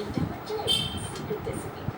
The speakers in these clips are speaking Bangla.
এটা আমার চাই সিক্রেট রেসিপি যা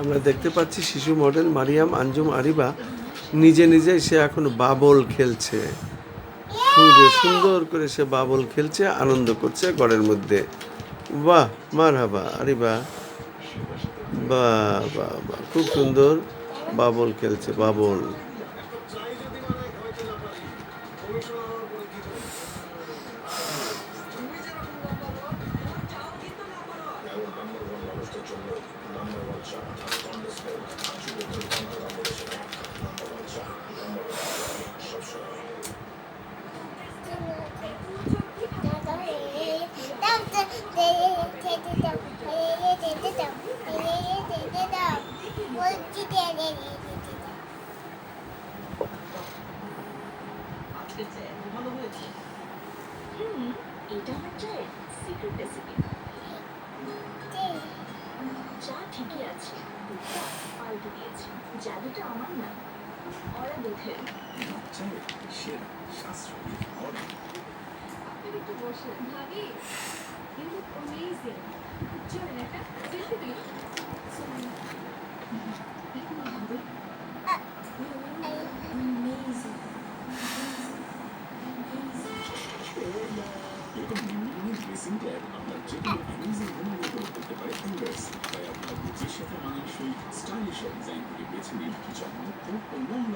আমরা দেখতে পাচ্ছি শিশু মডেল মারিয়াম আঞ্জুম আরিবা। নিজে নিজে সে এখন বাবল খেলছে। খুবই সুন্দর করে সে বাবল খেলছে, আনন্দ করছে ঘরের মধ্যে। বাহ মার হাবা আরিবা বা বা খুব সুন্দর বাবল খেলছে, বাবল। সিক্রেট রেসিপি যা ঠিকই আছে দুধটা পাল্টে দিয়েছি, জাদুটা আমার না। অরা দুধের আপনি একটু বসে। ভাবি ইউ লুক অ্যামেজিং চলেন একটা সেলফি দিই ও long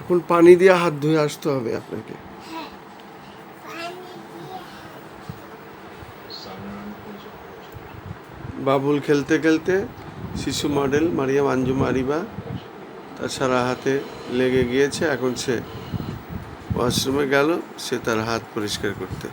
এখন পানি দিয়ে হাত ধুয়ে আসতে হবে আপনাকে। বাবুল খেলতে খেলতে শিশু মডেল মারিয়াম আঞ্জুম আরিবা তার সারা হাতে লেগে গিয়েছে। এখন সে ওয়াশরুমে গেল, সে তার হাত পরিষ্কার করতে।